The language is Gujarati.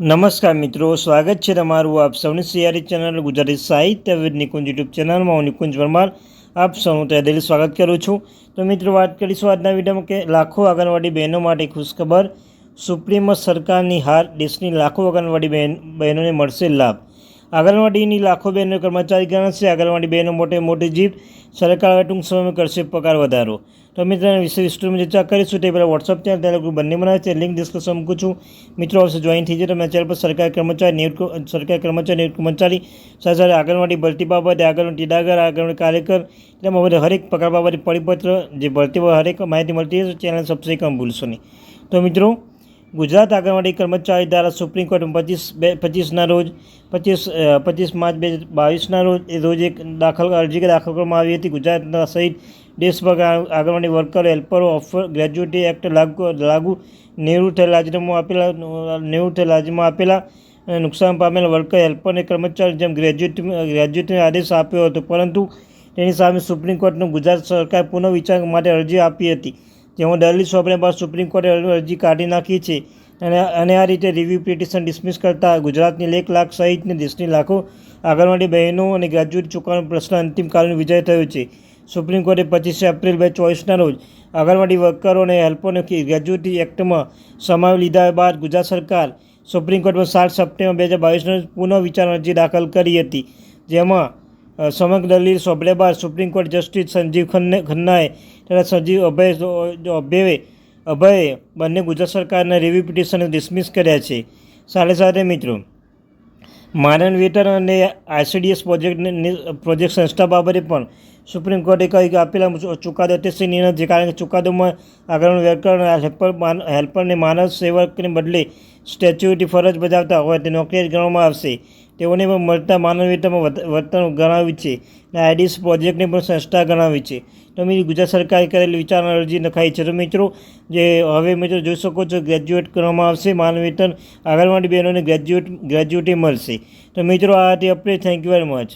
નમસ્કાર મિત્રો, સ્વાગત છે તમારું આપ સૌની સિયારી ચેનલ ગુજરાતી સાહિત્ય વિદ નિકુંજ યુટ્યુબ ચેનલમાં. હું નિકુંજ પરમાર, આપ સૌનું તહે દિલ સ્વાગત કરું છું. તો મિત્રો, વાત કરીશું આજના વિડીયોમાં કે લાખો આંગણવાડી બહેનો માટે ખુશખબર. સુપ્રીમ સરકારની હાર દેશની લાખો આંગણવાડી બહેન બહેનોને મળશે લાભ. આંગણવાડીની લાખો બહેનો કર્મચારી ગણાશે આંગણવાડી બહેનો મોટે મોટી જીત સરકાર ટૂંક સમયમાં કરશે પગાર વધારો. તો મિત્રો વિશે વિસ્તૃતમાં ચર્ચા કરીશું. તે પહેલાં વોટ્સઅપ ચેનલ ટેલિગ્રુપ બંને બનાવે છે. લિંક ડિસ્કશન મૂકું છું. મિત્રો, આવશે જોઈન થઈ જાય તમે ચેનલ પર સરકારી કર્મચારી, નિવૃત્ત સરકારી કર્મચારી, નિવૃત્ત કર્મચારી, સાથે સાથે આંગણવાડી ભરતી બાબતે આંગણવાડી ટીડાગર, આંગણવાડી કાર્યકર, તેમાં બધે હરેક પગાર બાબતે પરિપત્ર જે ભરતી હરેક માહિતી મળતી હશે ચેનલ સબસ્ક્રાઈબ કરવાનું ભૂલશો નહીં. તો મિત્રો ગુજરાત આંગણવાડી કર્મચારી દ્વારા સુપ્રીમ કોર્ટમાં પચીસ બે, પચીસના રોજ, પચીસ પચીસ માર્ચ બે હજાર બાવીસના રોજ, એ રોજ એક દાખલ, અરજી દાખલ કરવામાં આવી હતી. ગુજરાતના સહિત દેશભર આંગણવાડી વર્કર, હેલ્પરો, ઓફર, ગ્રેજ્યુએટી એક્ટ લાગુ લાગુ થયેલા રાજીનામું આપેલા થયેલા રાજીનામું આપેલા નુકસાન પામેલા વર્કર હેલ્પર અને કર્મચારી જેમ ગ્રેજ્યુએટ, ગ્રેજ્યુએટને આદેશ આપ્યો હતો. પરંતુ તેની સામે સુપ્રીમ કોર્ટનું ગુજરાત સરકાર પુનઃવિચાર માટે અરજી આપી હતી. જેમાં દલીલ સોંપણી બાદ સુપ્રીમ કોર્ટે અરજી કાઢી નાખી છે. અને અને આ રીતે રિવ્યુ પિટિશન ડિસમિસ કરતાં ગુજરાતની એક લાખ સહિતની દેશની લાખો આંગણવાડી બહેનો અને ગ્રેજ્યુએટ ચૂકવાનો પ્રશ્ન અંતિમ કાલનો વિજય થયો છે. સુપ્રીમ કોર્ટે પચીસે એપ્રિલ બે ચોવીસના રોજ આંગણવાડી વર્કરો અને હેલ્પરને ગ્રેજ્યુટી એક્ટમાં સમાવી લીધા બાદ ગુજરાત સરકાર સુપ્રીમ કોર્ટમાં સાત સપ્ટેમ્બર બે હજાર બાવીસના પુનઃ વિચાર અરજી દાખલ કરી હતી. જેમાં સમગ્ર દલીલ સોંપડ્યા બાદ સુપ્રીમ કોર્ટ જસ્ટિસ સંજીવ ખન્ને, ખન્નાએ તથા સંજીવ અભય અભયે અભયે બંને ગુજરાત સરકારના રિવ્યુ પિટિશનને ડિસમિસ કર્યા છે. સાથે સાથે મિત્રો માનન વેટર અને આઈસીડીએસ પ્રોજેક્ટ પ્રોજેક્ટ સંસ્થા બાબતે પણ સુપ્રીમ કોર્ટે કહ્યું કે આપેલા ચુકાદો ઐતિહાસિક નિર્ણય છે કારણ કે ચુકાદોમાં આગળ વેરકર હેલ્પર હેલ્પરને માનવ સેવકને બદલે સ્ટેચ્યુટી ફરજ બજાવતા હોય તે નોકરી ગણવામાં આવશે. તેઓને પણ મળતા માનવીયતામાં વર્તન ગણાવ્યું છે અને આઈડીસ પ્રોજેક્ટને પણ સંસ્થા ગણાવી છે. તો મિત્રો ગુજરાત સરકારે કરેલી વિચારણા અરજી નખાઈ છે. તો મિત્રો, જે હવે મિત્રો જોઈ શકો છો, ગ્રેજ્યુએટ કરવામાં આવશે. માનવ આગળવાળી બહેનોને ગ્રેજ્યુએટ ગ્રેજ્યુએટી મળશે. તો મિત્રો, આ હતી update thank you very much